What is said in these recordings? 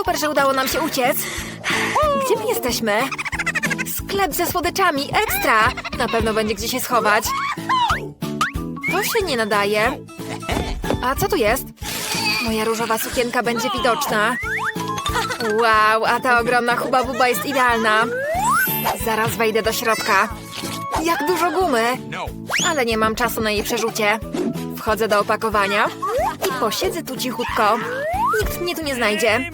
Super, że udało nam się uciec. Gdzie my jesteśmy? Sklep ze słodyczami, ekstra! Na pewno będzie gdzie się schować. To się nie nadaje. A co tu jest? Moja różowa sukienka będzie widoczna. Wow, a ta ogromna huba buba jest idealna. Zaraz wejdę do środka. Jak dużo gumy! Ale nie mam czasu na jej przerzucie. Wchodzę do opakowania i posiedzę tu cichutko. Nikt mnie tu nie znajdzie.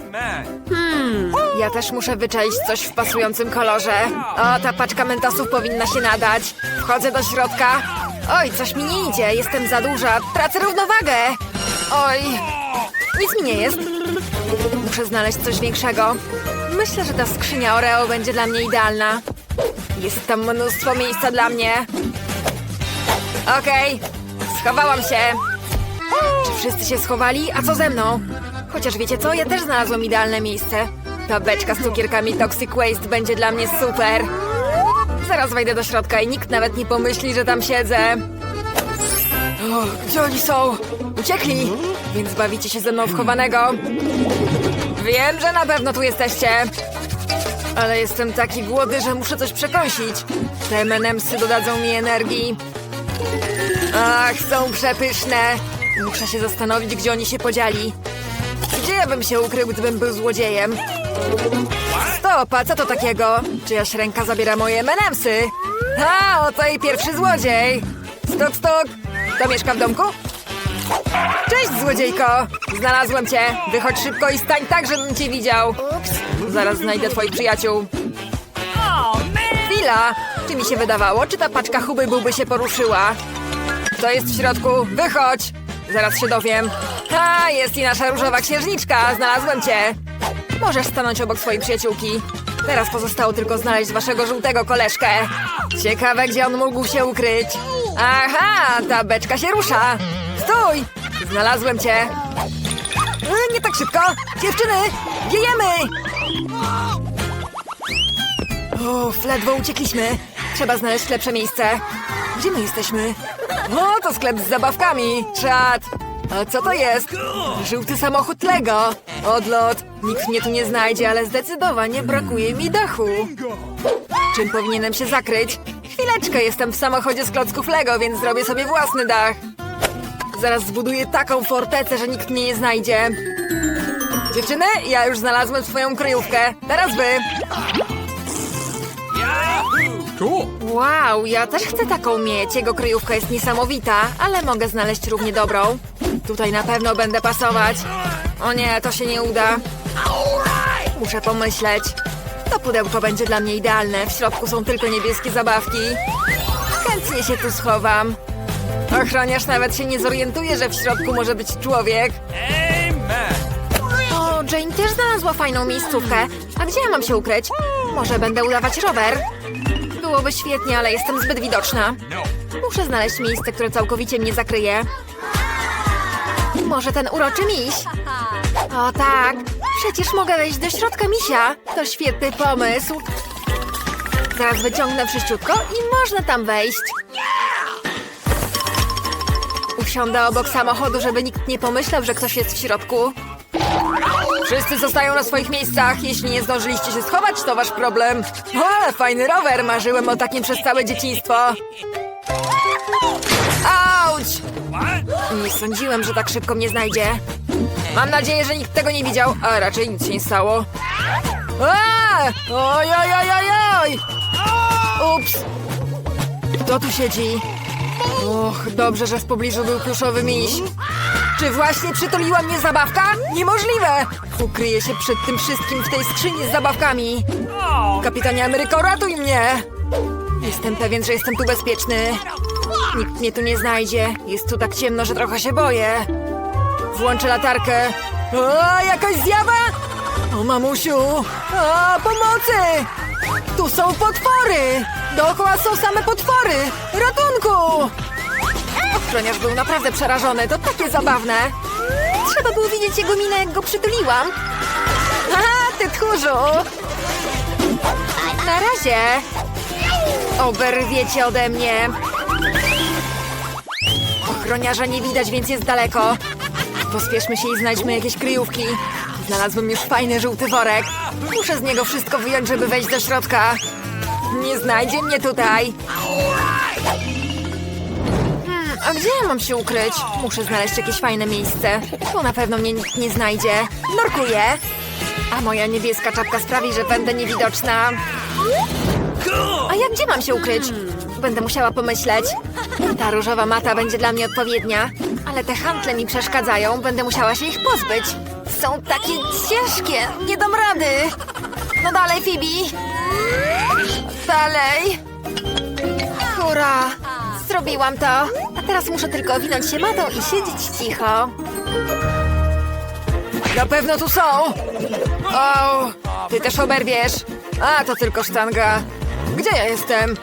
Hmm, ja też muszę wyczaić coś w pasującym kolorze. O, ta paczka mentosów powinna się nadać. Wchodzę do środka. Oj, coś mi nie idzie, jestem za duża. Tracę równowagę. Oj, nic mi nie jest. Muszę znaleźć coś większego. Myślę, że ta skrzynia Oreo będzie dla mnie idealna. Jest tam mnóstwo miejsca dla mnie. Okej, schowałam się. Czy wszyscy się schowali? A co ze mną? Chociaż wiecie co, ja też znalazłam idealne miejsce. Ta beczka z cukierkami Toxic Waste będzie dla mnie super. Zaraz wejdę do środka i nikt nawet nie pomyśli, że tam siedzę. O, gdzie oni są? Uciekli! Więc bawicie się ze mną w chowanego. Wiem, że na pewno tu jesteście. Ale jestem taki głodny, że muszę coś przekąsić. Te M&M'sy dodadzą mi energii. Ach, są przepyszne. Muszę się zastanowić, gdzie oni się podzieli. Gdzie ja bym się ukrył, gdybym był złodziejem? Stop, a co to takiego? Czyjaś ręka zabiera moje M&M'sy? A, oto i pierwszy złodziej. Stok, stok. Kto mieszka w domku? Cześć, złodziejko! Znalazłem cię. Wychodź szybko i stań tak, żebym cię widział. Ups. Zaraz znajdę twoich przyjaciół. Chwila! Czy mi się wydawało, czy ta paczka huby byłby się poruszyła? Kto jest w środku? Wychodź! Zaraz się dowiem. A, jest i nasza różowa księżniczka. Znalazłem cię. Możesz stanąć obok swojej przyjaciółki. Teraz pozostało tylko znaleźć waszego żółtego koleżkę. Ciekawe, gdzie on mógł się ukryć. Aha, ta beczka się rusza. Stój! Znalazłem cię. E, Nie tak szybko. Dziewczyny, wiejemy! Uff, ledwo uciekliśmy. Trzeba znaleźć lepsze miejsce. Gdzie my jesteśmy? O, to sklep z zabawkami. Czad. A co to jest? Żółty samochód Lego. Odlot. Nikt mnie tu nie znajdzie, ale zdecydowanie brakuje mi dachu. Czym powinienem się zakryć? Chwileczkę, jestem w samochodzie z klocków Lego, więc zrobię sobie własny dach. Zaraz zbuduję taką fortecę, że nikt mnie nie znajdzie. Dziewczyny, ja już znalazłem swoją kryjówkę. Teraz wy. Cool. Wow, ja też chcę taką mieć. Jego kryjówka jest niesamowita, ale mogę znaleźć równie dobrą. Tutaj na pewno będę pasować. O nie, to się nie uda. Muszę pomyśleć. To pudełko będzie dla mnie idealne. W środku są tylko niebieskie zabawki. Chętnie się tu schowam. Ochroniarz nawet się nie zorientuje, że w środku może być człowiek. O, Jane też znalazła fajną miejscówkę. A gdzie ja mam się ukryć? Może będę udawać rower? Byłoby świetnie, ale jestem zbyt widoczna. Muszę znaleźć miejsce, które całkowicie mnie zakryje. Może ten uroczy miś? O tak, przecież mogę wejść do środka misia. To świetny pomysł. Zaraz wyciągnę wszyściutko i można tam wejść. Usiądę obok samochodu, żeby nikt nie pomyślał, że ktoś jest w środku. Wszyscy zostają na swoich miejscach. Jeśli nie zdążyliście się schować, to wasz problem. O, fajny rower. Marzyłem o takim przez całe dzieciństwo. Auć! Nie sądziłem, że tak szybko mnie znajdzie. Mam nadzieję, że nikt tego nie widział, a raczej nic się nie stało. Oj, oj, oj, oj, oj! Ups! Kto tu siedzi? Och, dobrze, że w pobliżu był pluszowy miś. Czy właśnie przytuliła mnie zabawka? Niemożliwe! Ukryję się przed tym wszystkim w tej skrzyni z zabawkami. Kapitanie Ameryko, ratuj mnie! Jestem pewien, że jestem tu bezpieczny. Nikt mnie tu nie znajdzie. Jest tu tak ciemno, że trochę się boję. Włączę latarkę. O, jakaś zjawa! O, mamusiu! O, pomocy! Tu są potwory! Dookoła są same potwory! Ratunku! Ochroniarz był naprawdę przerażony. To takie zabawne. Trzeba było widzieć jego minę, jak go przytuliłam. Aha, ty tchórzu! Na razie! Oberwiecie ode mnie! Ochroniarza nie widać, więc jest daleko. Pospieszmy się i znajdźmy jakieś kryjówki. Znalazłem już fajny żółty worek. Muszę z niego wszystko wyjąć, żeby wejść do środka. Nie znajdzie mnie tutaj. A gdzie ja mam się ukryć? Muszę znaleźć jakieś fajne miejsce. Tu na pewno mnie nikt nie znajdzie. Nurkuję. A moja niebieska czapka sprawi, że będę niewidoczna. A ja gdzie mam się ukryć? Będę musiała pomyśleć. Ta różowa mata będzie dla mnie odpowiednia, ale te hantle mi przeszkadzają, będę musiała się ich pozbyć. Są takie ciężkie, nie dam rady. No dalej, Phoebe. Dalej. Hurra, zrobiłam to. A teraz muszę tylko owinąć się matą i siedzieć cicho. Na pewno tu są. O, ty też oberwiesz. A, to tylko sztanga. Gdzie ja jestem?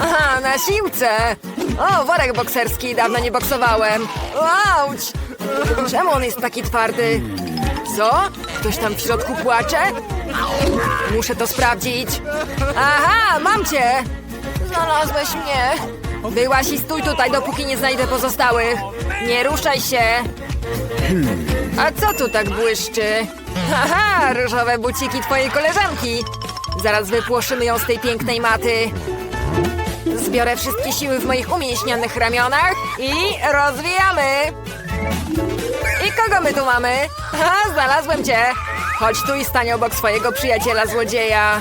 Aha, na siłce. O, worek bokserski, dawno nie boksowałem. Auć! Czemu on jest taki twardy? Co? Ktoś tam w środku płacze? Muszę to sprawdzić. Aha, mam cię! Znalazłeś mnie. Byłaś i stój tutaj, dopóki nie znajdę pozostałych. Nie ruszaj się. A co tu tak błyszczy? Haha, różowe buciki twojej koleżanki. Zaraz wypłoszymy ją z tej pięknej maty. Zbiorę wszystkie siły w moich umięśnionych ramionach i rozwijamy. I kogo my tu mamy? Ha, znalazłem cię. Chodź tu i stań obok swojego przyjaciela złodzieja.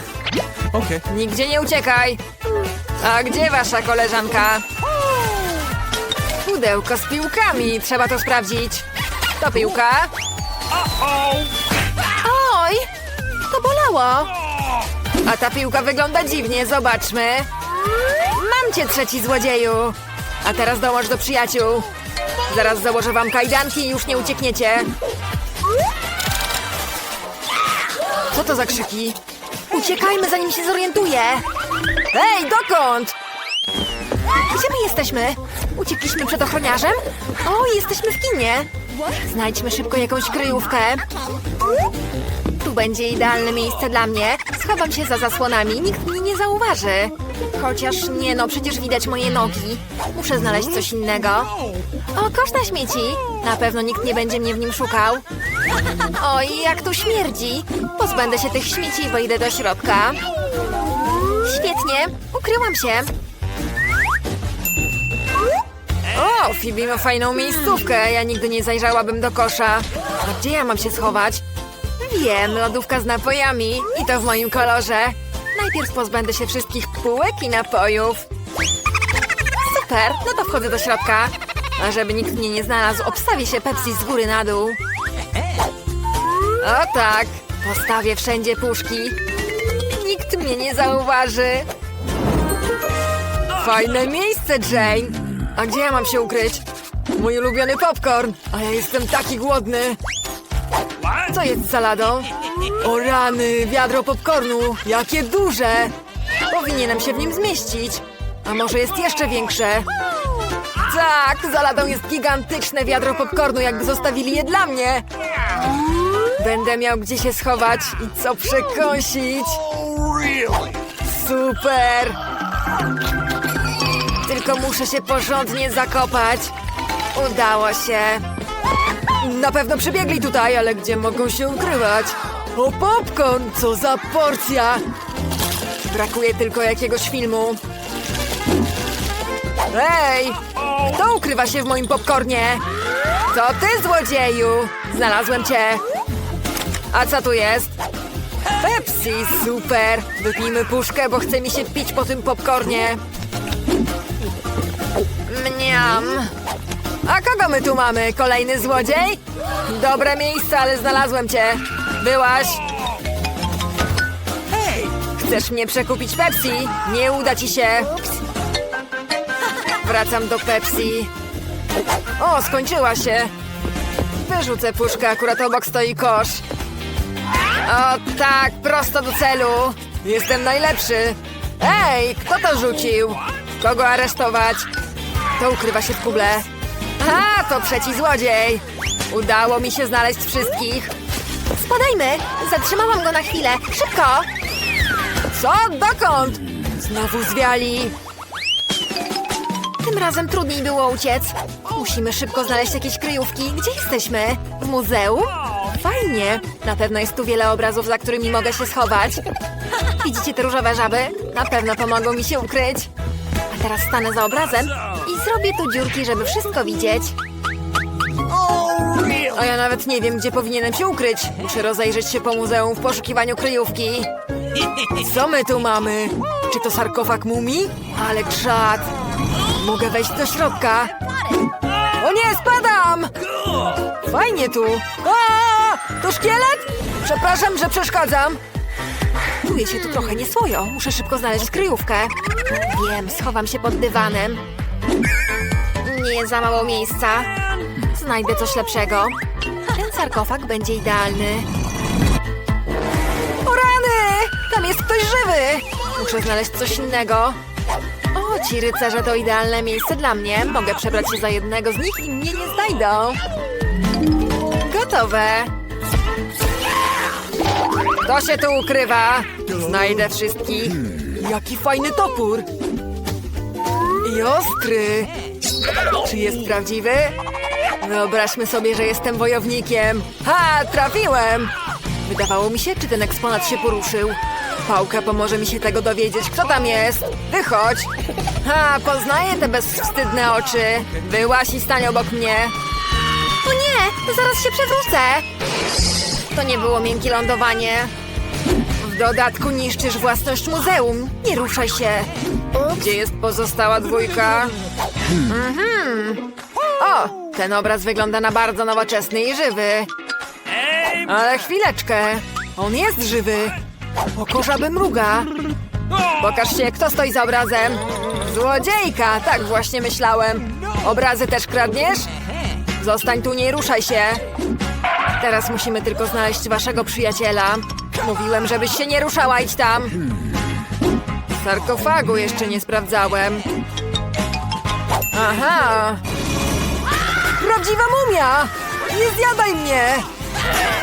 Okay. Nigdzie nie uciekaj. A gdzie wasza koleżanka? Pudełko z piłkami. Trzeba to sprawdzić. To piłka. Oj, to bolało. A ta piłka wygląda dziwnie, zobaczmy. Mam cię, trzeci złodzieju. A teraz dołącz do przyjaciół. Zaraz założę wam kajdanki i już nie uciekniecie. Co to za krzyki? Uciekajmy, zanim się zorientuję. Hej, dokąd? Gdzie my jesteśmy? Uciekliśmy przed ochroniarzem? O, jesteśmy w kinie. Znajdźmy szybko jakąś kryjówkę. Tu będzie idealne miejsce dla mnie. Schowam się za zasłonami, nikt mnie nie zauważy. Chociaż nie no, przecież widać moje nogi. Muszę znaleźć coś innego. O, kosz na śmieci. Na pewno nikt nie będzie mnie w nim szukał. Oj, jak tu śmierdzi. Pozbędę się tych śmieci i wejdę do środka. Świetnie, ukryłam się. O, Phoebe ma fajną miejscówkę. Ja nigdy nie zajrzałabym do kosza. A gdzie ja mam się schować? Wiem, lodówka z napojami i to w moim kolorze. Najpierw pozbędę się wszystkich półek i napojów. Super, no to wchodzę do środka. A żeby nikt mnie nie znalazł, obstawię się Pepsi z góry na dół. O tak, postawię wszędzie puszki. Nikt mnie nie zauważy. Fajne miejsce, Jane. A gdzie ja mam się ukryć? Mój ulubiony popcorn. A ja jestem taki głodny. Co jest z saladą? O rany, wiadro popcornu. Jakie duże. Powinienem się w nim zmieścić. A może jest jeszcze większe? Tak, za ladą jest gigantyczne wiadro popcornu, jakby zostawili je dla mnie. Będę miał gdzie się schować i co przekąsić. Super! Tylko muszę się porządnie zakopać. Udało się. Na pewno przybiegli tutaj, ale gdzie mogą się ukrywać? O popcorn, co za porcja! Brakuje tylko jakiegoś filmu. Ej! Kto ukrywa się w moim popcornie? To ty, złodzieju! Znalazłem cię! A co tu jest? Pepsi, super! Wypijmy puszkę, bo chce mi się pić po tym popcornie. Mniam. A kogo my tu mamy? Kolejny złodziej? Dobre miejsce, ale znalazłem cię. Byłaś. Chcesz mnie przekupić Pepsi? Nie uda ci się. Wracam do Pepsi. O, skończyła się. Wyrzucę puszkę, akurat obok stoi kosz. O tak, prosto do celu. Jestem najlepszy. Ej, kto to rzucił? Kogo aresztować? To ukrywa się w kuble. A, to trzeci złodziej. Udało mi się znaleźć wszystkich. Spadajmy. Zatrzymałam go na chwilę. Szybko. Co? Dokąd? Znowu zwiali. Tym razem trudniej było uciec. Musimy szybko znaleźć jakieś kryjówki. Gdzie jesteśmy? W muzeum? Fajnie. Na pewno jest tu wiele obrazów, za którymi mogę się schować. Widzicie te różowe żaby? Na pewno pomogą mi się ukryć. A teraz stanę za obrazem i zrobię tu dziurki, żeby wszystko widzieć. A ja nawet nie wiem, gdzie powinienem się ukryć. Muszę rozejrzeć się po muzeum w poszukiwaniu kryjówki. Co my tu mamy? Czy to sarkofag mumii? Ale czad. Mogę wejść do środka. O nie, spadam! Fajnie tu. A, to szkielet? Przepraszam, że przeszkadzam. Czuję się tu trochę nieswojo. Muszę szybko znaleźć kryjówkę. Wiem, schowam się pod dywanem. Nie za mało miejsca. Znajdę coś lepszego. Ten sarkofag będzie idealny. O rany! Tam jest ktoś żywy! Muszę znaleźć coś innego. Ci rycerze to idealne miejsce dla mnie. Mogę przebrać się za jednego z nich i mnie nie znajdą. Gotowe. Kto się tu ukrywa? Znajdę wszystkich. Jaki fajny topór. I ostry. Czy jest prawdziwy? Wyobraźmy sobie, że jestem wojownikiem. Ha, trafiłem! Wydawało mi się, czy ten eksponat się poruszył. Pałka pomoże mi się tego dowiedzieć. Kto tam jest? Wychodź! Ha, poznaję te bezwstydne oczy. Wyłaś i stań obok mnie. O nie, zaraz się przewrócę. To nie było miękkie lądowanie. W dodatku niszczysz własność muzeum. Nie ruszaj się. Gdzie jest pozostała dwójka? Mhm. O, ten obraz wygląda na bardzo nowoczesny i żywy. Ale chwileczkę. On jest żywy. Oko żaby mruga. Pokaż się, kto stoi za obrazem. Złodziejka, tak właśnie myślałem. Obrazy też kradniesz? Zostań tu, nie ruszaj się. Teraz musimy tylko znaleźć waszego przyjaciela. Mówiłem, żebyś się nie ruszała, idź tam. Sarkofagu jeszcze nie sprawdzałem. Aha. Prawdziwa mumia! Nie zjadaj mnie!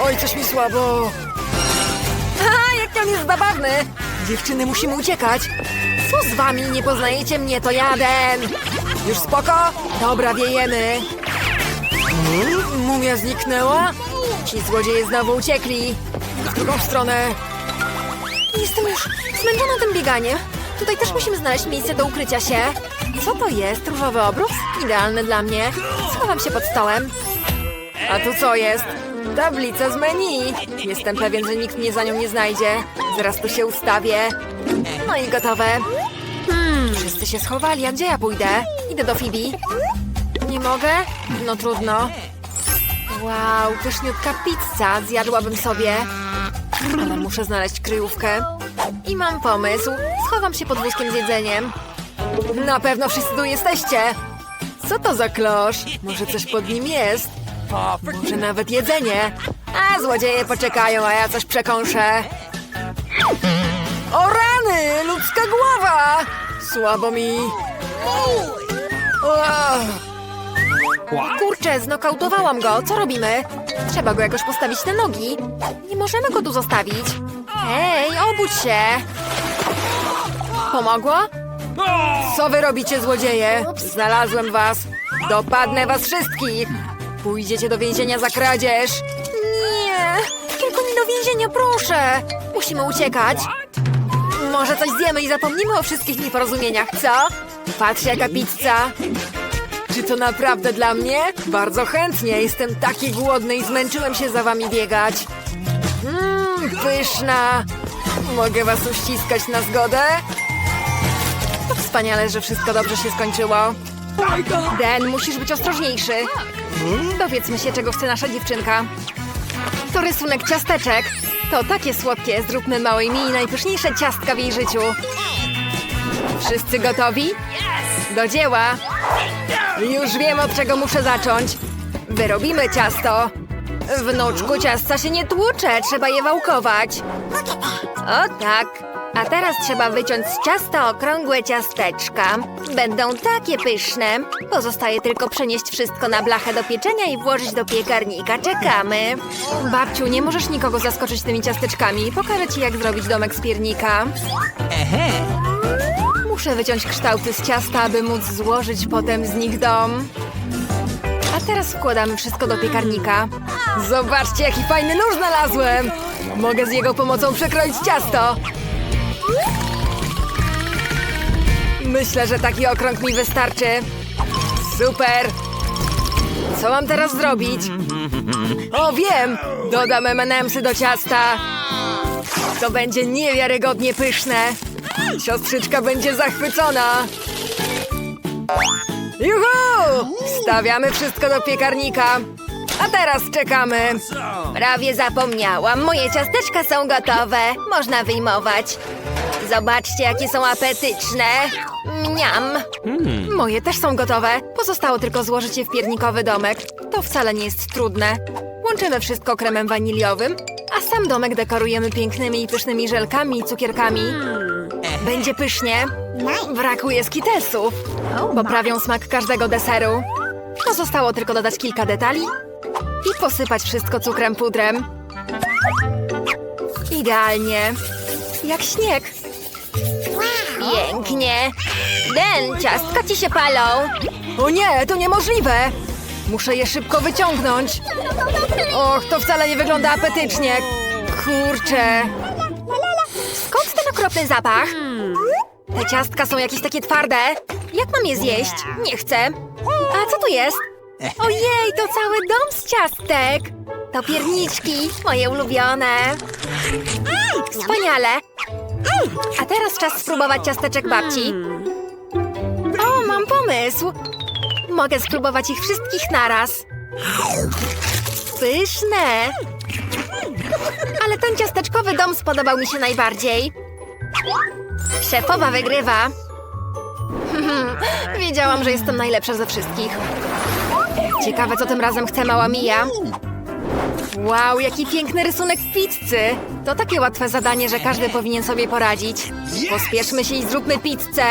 Oj, coś mi słabo. On jest zabawny! Dziewczyny, musimy uciekać. Co z wami? Nie poznajecie mnie, to jaden. Już spoko? Dobra, wiejemy. Hmm? Mumia zniknęła? Ci złodzieje znowu uciekli. W drugą stronę. Jestem już zmęczona tym bieganiem. Tutaj też musimy znaleźć miejsce do ukrycia się. Co to jest? Różowy obrus? Idealny dla mnie. Schowam się pod stołem. A tu co jest? Tablica z menu. Jestem pewien, że nikt mnie za nią nie znajdzie. Zaraz tu się ustawię. No i gotowe. Hmm, wszyscy się schowali, a gdzie ja pójdę? Idę do Phoebe. Nie mogę? No trudno. Wow, pyszniutka pizza. Zjadłabym sobie. Ale muszę znaleźć kryjówkę. I mam pomysł. Schowam się pod wózkiem z jedzeniem. Na pewno wszyscy tu jesteście. Co to za klosz? Może coś pod nim jest? Może nawet jedzenie? A złodzieje poczekają, a ja coś przekąszę. O rany! Ludzka głowa! Słabo mi. Kurczę, znokautowałam go. Co robimy? Trzeba go jakoś postawić na nogi. Nie możemy go tu zostawić. Hej, obudź się! Pomogło? Co wy robicie, złodzieje? Znalazłem was. Dopadnę was wszystkich. Pójdziecie do więzienia za kradzież. Nie, tylko mi do więzienia, proszę. Musimy uciekać. Może coś zjemy i zapomnimy o wszystkich nieporozumieniach, co? Patrz, jaka pizza. Czy to naprawdę dla mnie? Bardzo chętnie. Jestem taki głodny i zmęczyłem się za wami biegać. Mmm, pyszna. Mogę was uściskać na zgodę? To wspaniale, że wszystko dobrze się skończyło. Den, musisz być ostrożniejszy. Dowiedzmy się, czego chce nasza dziewczynka. To rysunek ciasteczek. To takie słodkie. Zróbmy małej Mii najpyszniejsze ciastka w jej życiu. Wszyscy gotowi? Do dzieła. Już wiem, od czego muszę zacząć. Wyrobimy ciasto. Wnuczku, ciasta się nie tłucze, trzeba je wałkować. O tak. A teraz trzeba wyciąć z ciasta okrągłe ciasteczka. Będą takie pyszne. Pozostaje tylko przenieść wszystko na blachę do pieczenia i włożyć do piekarnika. Czekamy. Babciu, nie możesz nikogo zaskoczyć tymi ciasteczkami. Pokażę ci, jak zrobić domek z piernika. Muszę wyciąć kształty z ciasta, aby móc złożyć potem z nich dom. A A teraz wkładamy wszystko do piekarnika. Zobaczcie, jaki fajny nóż znalazłem! Mogę z jego pomocą przekroić ciasto. Myślę, że taki okrąg mi wystarczy. Super! Co mam teraz zrobić? O, wiem! Dodam M&M'sy do ciasta. To będzie niewiarygodnie pyszne. Siostrzyczka będzie zachwycona. Juhu! Stawiamy wszystko do piekarnika. A teraz czekamy. Prawie zapomniałam. Moje ciasteczka są gotowe. Można wyjmować. Zobaczcie, jakie są apetyczne. Mniam. Moje też są gotowe. Pozostało tylko złożyć je w piernikowy domek. To wcale nie jest trudne. Łączymy wszystko kremem waniliowym, a sam domek dekorujemy pięknymi i pysznymi żelkami i cukierkami. Będzie pysznie. Brakuje skitesów. Poprawią smak każdego deseru. Pozostało tylko dodać kilka detali i posypać wszystko cukrem pudrem. Idealnie. Jak śnieg. Pięknie. Den, ciastka ci się palą. O nie, to niemożliwe! Muszę je szybko wyciągnąć. Och, to wcale nie wygląda apetycznie. Kurczę. Skąd ten okropny zapach? Te ciastka są jakieś takie twarde. Jak mam je zjeść? Nie chcę. A co tu jest? Ojej, to cały dom z ciastek. To pierniczki, moje ulubione. Wspaniale. A teraz czas spróbować ciasteczek babci. O, mam pomysł. Mogę spróbować ich wszystkich naraz. Pyszne. Ale ten ciasteczkowy dom spodobał mi się najbardziej. Szefowa wygrywa. Wiedziałam, że jestem najlepsza ze wszystkich. Ciekawe, co tym razem chce mała Mija. Wow, jaki piękny rysunek pizzy! To takie łatwe zadanie, że każdy powinien sobie poradzić. Pospieszmy się i zróbmy pizzę.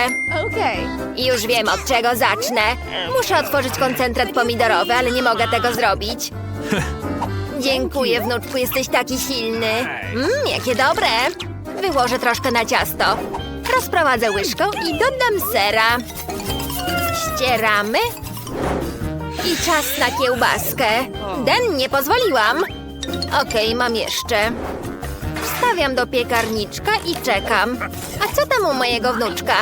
I już wiem, od czego zacznę. Muszę otworzyć koncentrat pomidorowy, ale nie mogę tego zrobić. Dziękuję, wnuczku, jesteś taki silny. Mmm, jakie dobre. Wyłożę troszkę na ciasto. Rozprowadzę łyżką i dodam sera. Ścieramy. I czas na kiełbaskę. Den, nie pozwoliłam. Okej, mam jeszcze. Wstawiam do piekarniczka i czekam. A co tam u mojego wnuczka?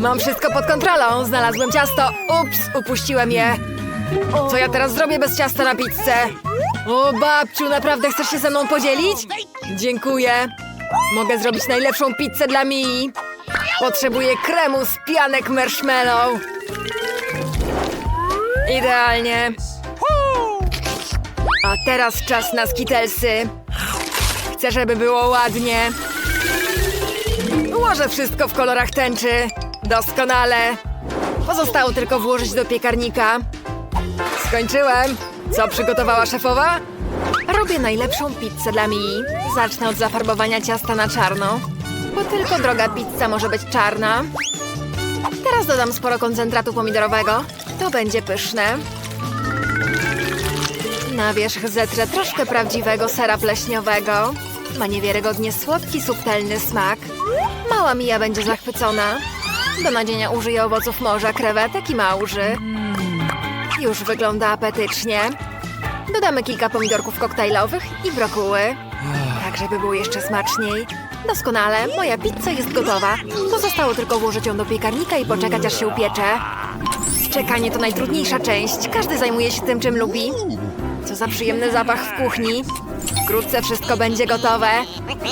Mam wszystko pod kontrolą. Znalazłem ciasto. Ups, upuściłem je. Co ja teraz zrobię bez ciasta na pizzę? O, babciu, naprawdę chcesz się ze mną podzielić? Dziękuję. Mogę zrobić najlepszą pizzę dla Mii. Potrzebuję kremu z pianek marshmallow. Idealnie. A teraz czas na skitelsy. Chcę, żeby było ładnie. Ułożę wszystko w kolorach tęczy. Doskonale. Pozostało tylko włożyć do piekarnika. Skończyłem. Co przygotowała szefowa? Robię najlepszą pizzę dla Mii. Zacznę od zafarbowania ciasta na czarno. Bo tylko droga pizza może być czarna. Teraz dodam sporo koncentratu pomidorowego. To będzie pyszne. Na wierzch zetrę troszkę prawdziwego sera pleśniowego. Ma niewiarygodnie słodki, subtelny smak. Mała Mija będzie zachwycona. Do nadzienia użyję owoców morza, krewetek i małży. Już wygląda apetycznie. Dodamy kilka pomidorków koktajlowych i brokuły. Tak, żeby było jeszcze smaczniej. Doskonale, moja pizza jest gotowa. Pozostało tylko włożyć ją do piekarnika i poczekać, aż się upiecze. Czekanie to najtrudniejsza część. Każdy zajmuje się tym, czym lubi. Co za przyjemny zapach w kuchni. Wkrótce wszystko będzie gotowe.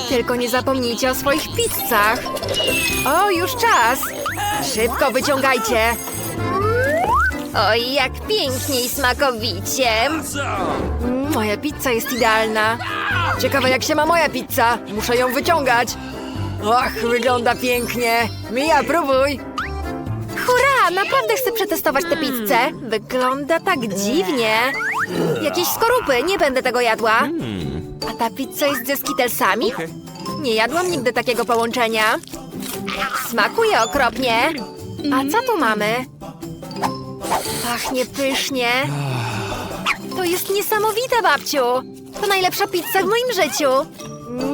Tylko nie zapomnijcie o swoich pizzach. O, już czas. Szybko wyciągajcie. Oj, jak pięknie i smakowicie. Moja pizza jest idealna. Ciekawe jak się ma moja pizza. Muszę ją wyciągać. Och, wygląda pięknie. Mija, próbuj. Hurra, naprawdę chcę przetestować tę pizzę. Wygląda tak dziwnie. Jakieś skorupy, nie będę tego jadła. A ta pizza jest ze skitelsami? Nie jadłam nigdy takiego połączenia. Smakuje okropnie. A co tu mamy? Pachnie pysznie. To jest niesamowite, babciu. To najlepsza pizza w moim życiu.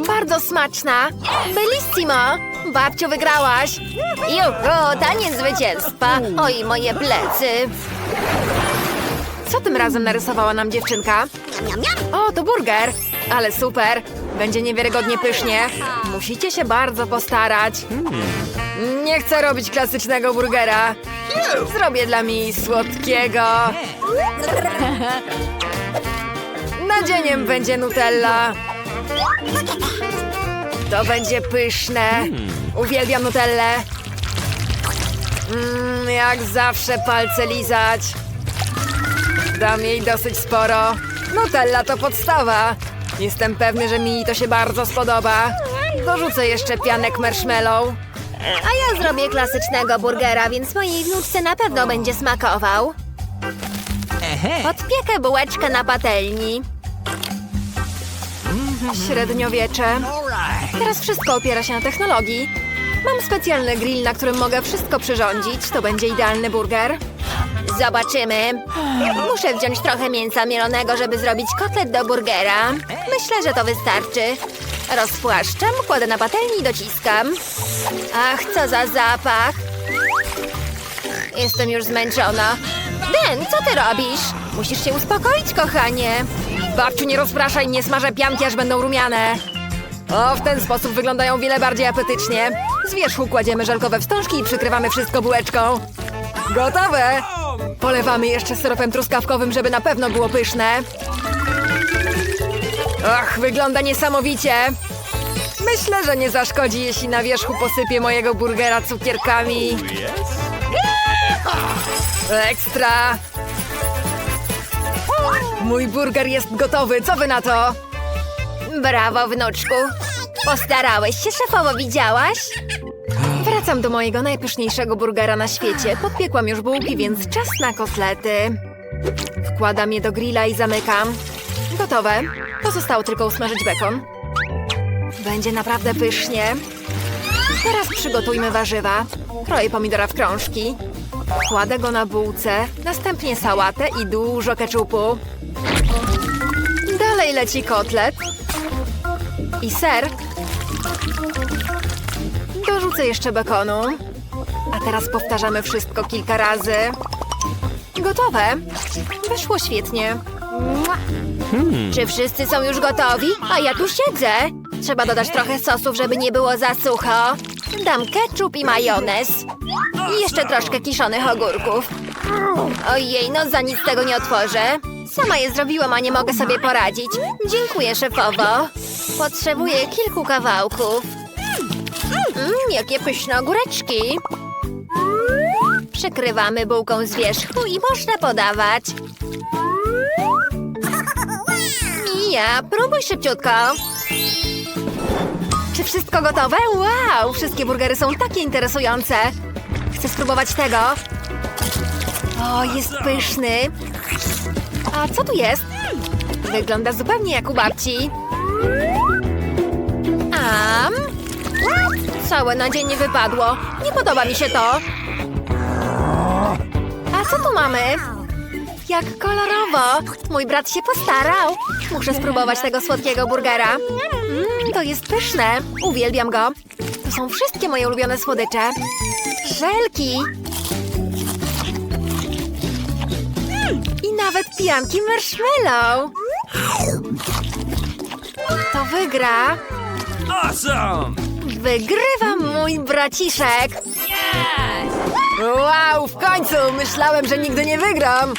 Bardzo smaczna. Bellissimo. Babciu, wygrałaś. Juhu, taniec zwycięstwa. Oj, moje plecy. Co tym razem narysowała nam dziewczynka? O, to burger! Ale super! Będzie niewiarygodnie pysznie. Musicie się bardzo postarać. Nie chcę robić klasycznego burgera. Zrobię dla mi słodkiego. Nadzieniem będzie Nutella. To będzie pyszne. Uwielbiam Nutellę. Mm, jak zawsze palce lizać. Dam jej dosyć sporo. Nutella to podstawa. Jestem pewny, że mi to się bardzo spodoba. Dorzucę jeszcze pianek marshmallow. A ja zrobię klasycznego burgera, więc mojej wnuczce na pewno będzie smakował. Podpiekę bułeczkę na patelni. Średniowiecze. Teraz wszystko opiera się na technologii. Mam specjalny grill, na którym mogę wszystko przyrządzić. To będzie idealny burger. Zobaczymy. Muszę wziąć trochę mięsa mielonego, żeby zrobić kotlet do burgera. Myślę, że to wystarczy. Rozpłaszczam, kładę na patelni i dociskam. Ach, co za zapach. Jestem już zmęczona. Den, co ty robisz? Musisz się uspokoić, kochanie. Babciu, nie rozpraszaj, nie smażę pianki, aż będą rumiane. O, w ten sposób wyglądają wiele bardziej apetycznie. Z wierzchu kładziemy żelkowe wstążki i przykrywamy wszystko bułeczką. Gotowe! Polewamy jeszcze syropem truskawkowym, żeby na pewno było pyszne. Och, wygląda niesamowicie. Myślę, że nie zaszkodzi, jeśli na wierzchu posypię mojego burgera cukierkami. Ekstra! Mój burger jest gotowy, co wy na to? Brawo, wnuczku. Postarałeś się, szefowo, widziałaś? Wracam do mojego najpyszniejszego burgera na świecie. Podpiekłam już bułki, więc czas na kotlety. Wkładam je do grilla i zamykam. Gotowe. Pozostało tylko usmażyć bekon. Będzie naprawdę pysznie. Teraz przygotujmy warzywa. Kroję pomidora w krążki. Kładę go na bułce, następnie sałatę i dużo keczupu. Dalej leci kotlet. I ser. Dorzucę jeszcze bekonu. A teraz powtarzamy wszystko kilka razy. Gotowe. Wyszło świetnie. Mua. Czy wszyscy są już gotowi? A ja tu siedzę. Trzeba dodać trochę sosów, żeby nie było za sucho. Dam ketchup i majonez. I jeszcze troszkę kiszonych ogórków. Ojej, no za nic tego nie otworzę. Sama je zrobiłam, a nie mogę sobie poradzić. Dziękuję, szefowo. Potrzebuję kilku kawałków. Mmm, jakie pyszne ogóreczki. Przykrywamy bułką z wierzchu i można podawać. Mija, próbuj szybciutko. Czy wszystko gotowe? Wow! Wszystkie burgery są takie interesujące. Chcę spróbować tego. O, jest pyszny. A co tu jest? Wygląda zupełnie jak u babci. Am? Całe nadzienie wypadło. Nie podoba mi się to. A co tu mamy? Jak kolorowo! Mój brat się postarał. Muszę spróbować tego słodkiego burgera. Mmm, to jest pyszne. Uwielbiam go. To są wszystkie moje ulubione słodycze. Żelki. I nawet pianki marshmallow. To wygra. Awesome! Wygrywa mój braciszek! Wow, w końcu! Myślałem, że nigdy nie wygram!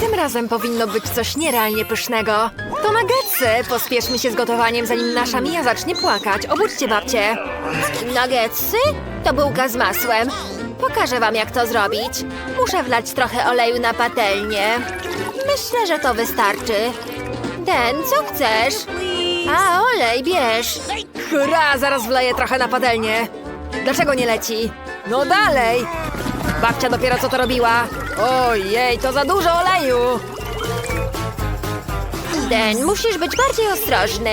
Tym razem powinno być coś nierealnie pysznego. To nuggetsy! Pospieszmy się z gotowaniem, zanim nasza Mija zacznie płakać. Obudźcie babcię. Nuggetsy? To bułka z masłem. Pokażę wam, jak to zrobić. Muszę wlać trochę oleju na patelnię. Myślę, że to wystarczy. Den, co chcesz? A, olej, bierz. Hurra! Zaraz wleję trochę na patelnię. Dlaczego nie leci? No dalej! Babcia dopiero co to robiła. Ojej, to za dużo oleju! Den, musisz być bardziej ostrożny.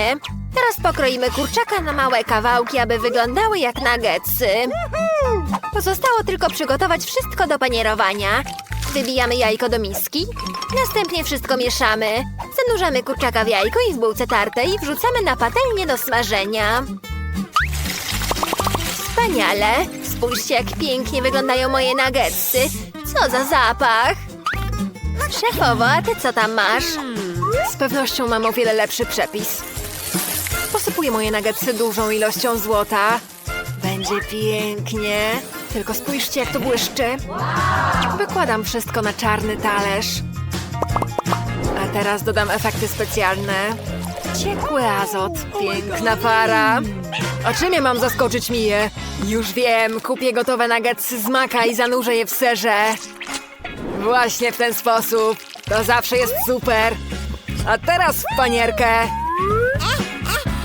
Teraz pokroimy kurczaka na małe kawałki, aby wyglądały jak nuggetsy. Pozostało tylko przygotować wszystko do panierowania. Wybijamy jajko do miski. Następnie wszystko mieszamy. Zanurzamy kurczaka w jajko i w bułce tartej wrzucamy na patelnię do smażenia. Wspaniale! Spójrzcie, jak pięknie wyglądają moje nuggetsy. Co za zapach! Szefowo, a ty co tam masz? Z pewnością mam o wiele lepszy przepis. Posypuję moje nuggetsy dużą ilością złota. Będzie pięknie. Tylko spójrzcie, jak to błyszczy. Wykładam wszystko na czarny talerz. A teraz dodam efekty specjalne. Ciekły azot, piękna para. A czym ja mam zaskoczyć Miję? Już wiem, kupię gotowe nuggetsy z maka i zanurzę je w serze. Właśnie w ten sposób. To zawsze jest super. A teraz w panierkę.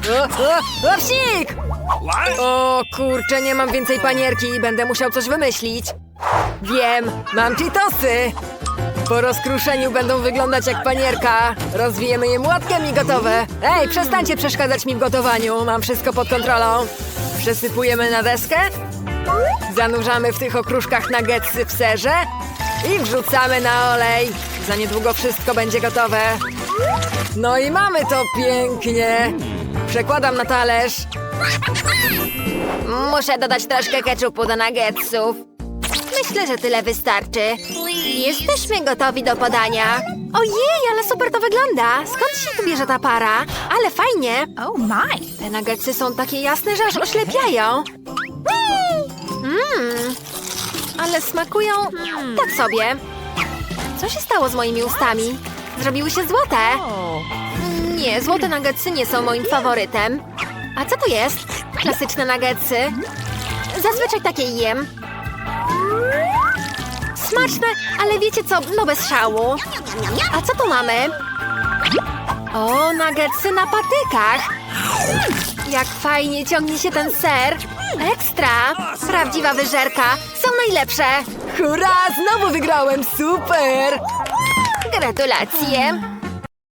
O, o, o! O kurczę, nie mam więcej panierki. Będę musiał coś wymyślić. Wiem, mam cheetosy. Po rozkruszeniu będą wyglądać jak panierka. Rozwijemy je młotkiem i gotowe. Ej, przestańcie przeszkadzać mi w gotowaniu. Mam wszystko pod kontrolą. Przesypujemy na deskę. Zanurzamy w tych okruszkach nuggetsy w serze. I wrzucamy na olej. Za niedługo wszystko będzie gotowe. No i mamy to pięknie. Przekładam na talerz. Muszę dodać troszkę keczupu do nuggetsów. Myślę, że tyle wystarczy. Jesteśmy gotowi do podania. Ojej, ale super to wygląda! Skąd się tu bierze ta para? Ale fajnie! Oh my! Te nuggetsy są takie jasne, że aż oślepiają. Mmm, ale smakują tak sobie. Co się stało z moimi ustami? Zrobiły się złote? Nie, złote nuggetsy nie są moim faworytem. A co to jest? Klasyczne nuggetsy. Zazwyczaj takie jem. Smaczne, ale wiecie co? No bez szału. A co tu mamy? O, nuggetsy na patykach. Jak fajnie ciągnie się ten ser. Ekstra! Prawdziwa wyżerka. Są najlepsze. Hurra! Znowu wygrałem! Super! Gratulacje.